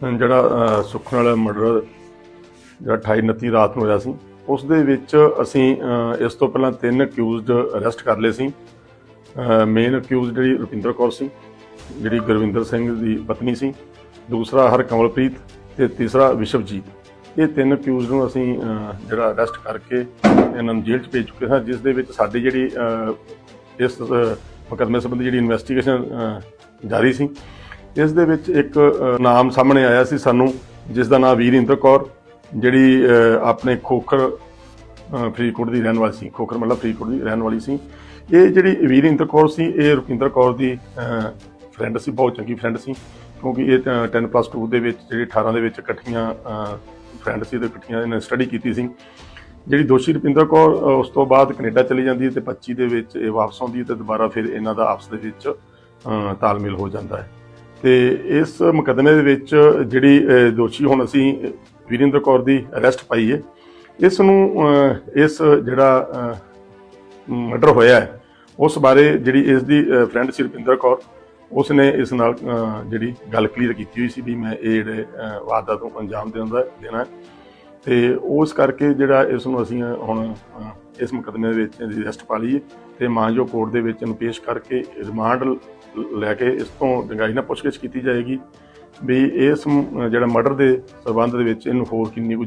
ਜਿਹੜਾ ਅ, ਸੁਖਨ ਵਾਲਾ ਮਰਡਰ ਜਿਹੜਾ 28 29 ਰਾਤ ਨੂੰ ਹੋਇਆ ਸੀ ਉਸ ਦੇ ਵਿੱਚ ਅਸੀਂ ਇਸ ਤੋਂ ਪਹਿਲਾਂ ਤਿੰਨ ਅਕਿਊਜ਼ਡ ਅਰੈਸਟ ਕਰ ਲਏ ਸੀ। ਮੇਨ ਅਕਿਊਜ਼ਡ ਜਿਹੜੀ ਰੁਪਿੰਦਰ ਕੌਰ ਸੀ ਜਿਹੜੀ ਗੁਰਵਿੰਦਰ ਸਿੰਘ ਦੀ ਪਤਨੀ ਸੀ ਦੂਸਰਾ ਹਰਕਮਲਪ੍ਰੀਤ ਤੇ ਤੀਸਰਾ ਵਿਸ਼ਵਜੀਤ। ਇਹ ਤਿੰਨ ਅਕਿਊਜ਼ ਨੂੰ ਅਸੀਂ ਜਿਹੜਾ ਅਰੈਸਟ ਕਰਕੇ ਇਹਨਾਂ ਨੂੰ ਜੇਲ੍ਹ 'ਚ ਭੇਜ ਚੁੱਕੇ ਹਾਂ ਜਿਸ ਦੇ ਵਿੱਚ ਸਾਡੀ ਜਿਹੜੀ ਇਸ ਅ, ਮੁਕੱਦਮੇ ਸੰਬੰਧੀ ਜਿਹੜੀ ਇਨਵੈਸਟੀਗੇਸ਼ਨ ਜਾਰੀ ਸੀ ਇਸ ਦੇ ਵਿੱਚ ਇੱਕ ਨਾਮ ਸਾਹਮਣੇ ਆਇਆ ਸੀ ਸਾਨੂੰ, ਜਿਸ ਦਾ ਨਾਮ ਵੀਰਿੰਦਰ ਕੌਰ, ਜਿਹੜੀ ਆਪਣੇ ਖੋਖਰ ਫਰੀਦਕੋਟ ਦੀ ਰਹਿਣ ਵਾਲੀ ਸੀ, ਖੋਖਰ ਮਤਲਬ ਫਰੀਦਕੋਟ ਦੀ ਰਹਿਣ ਵਾਲੀ ਸੀ। ਇਹ ਜਿਹੜੀ ਵੀਰਿੰਦਰ ਕੌਰ ਸੀ, ਇਹ ਰੁਪਿੰਦਰ ਕੌਰ ਦੀ ਫਰੈਂਡ ਸੀ, ਬਹੁਤ ਚੰਗੀ ਫਰੈਂਡ ਸੀ, ਕਿਉਂਕਿ ਇਹ ਤਾਂ 10 ਪਲੱਸ 2 ਦੇ ਵਿੱਚ, ਜਿਹੜੀ 18 ਦੇ ਵਿੱਚ ਇਕੱਠੀਆਂ ਫਰੈਂਡ ਸੀ ਤੇ ਇਕੱਠੀਆਂ ਇਹਨਾਂ ਸਟੱਡੀ ਕੀਤੀ ਸੀ। ਜਿਹੜੀ ਦੋਸ਼ੀ ਰੁਪਿੰਦਰ ਕੌਰ ਉਸ ਤੋਂ ਬਾਅਦ ਕੈਨੇਡਾ ਚਲੀ ਜਾਂਦੀ ਹੈ ਤੇ 25 ਦੇ ਵਿੱਚ ਇਹ ਵਾਪਸ ਆਉਂਦੀ ਹੈ ਤੇ ਦੁਬਾਰਾ ਫਿਰ ਇਹਨਾਂ ਦਾ ਆਪਸ ਦੇ ਵਿੱਚ ਤਾਲਮੇਲ ਹੋ ਜਾਂਦਾ ਹੈ। ਤੇ ਇਸ ਮੁਕੱਦਮੇ ਦੇ ਵਿੱਚ ਜਿਹੜੀ ਦੋਸ਼ੀ ਹੁਣ ਅਸੀਂ ਵੀਰਿੰਦਰ ਕੌਰ ਦੀ ਅਰੈਸਟ ਪਾਈ ਹੈ। ਇਸ ਨੂੰ ਇਸ ਜਿਹੜਾ ਮਰਡਰ ਹੋਇਆ ਹੈ ਉਸ ਬਾਰੇ ਜਿਹੜੀ ਇਸ ਦੀ ਫਰੈਂਡ ਸੀ ਰੁਪਿੰਦਰ ਕੌਰ ਉਸ ਨੇ ਇਸ ਨਾਲ ਜਿਹੜੀ ਗੱਲ ਕਲੀਅਰ ਕੀਤੀ ਹੋਈ ਸੀ ਵੀ ਮੈਂ ਇਹ ਜਿਹੜੇ ਅ, ਵਾਰਦਾਤ ਨੂੰ ਅੰਜਾਮ ਦੇਣ ਦਾ ਦੇਣਾ ਹੈ। ਤੇ ਉਸ ਕਰਕੇ ਜਿਹੜਾ ਇਸ ਨੂੰ ਅਸੀਂ ਹੁਣ ਇਸ ਮੁਕੱਦਮੇ ਦੇ ਵਿੱਚ ਇਹਦੀ ਅਰੈਸਟ ਪਾ ਲਈ ਹੈ ਤੇ ਮਾਨਜੋ ਕੋਰਟ ਦੇ ਵਿੱਚ ਇਹਨੂੰ ਪੇਸ਼ ਕਰਕੇ ਰਿਮਾਂਡ ਲੈ ਕੇ ਇਸ ਤੋਂ ਡੰਗਾਈ ਨਾਲ ਪੁੱਛਗਿੱਛ ਕੀਤੀ ਜਾਏਗੀ ਵੀ ਇਸ ਜਿਹੜਾ ਮਰਡਰ ਦੇ ਸਬੰਧ ਦੇ ਵਿੱਚ ਇਹਨੂੰ ਹੋਰ ਕਿੰਨੀ ਕੁ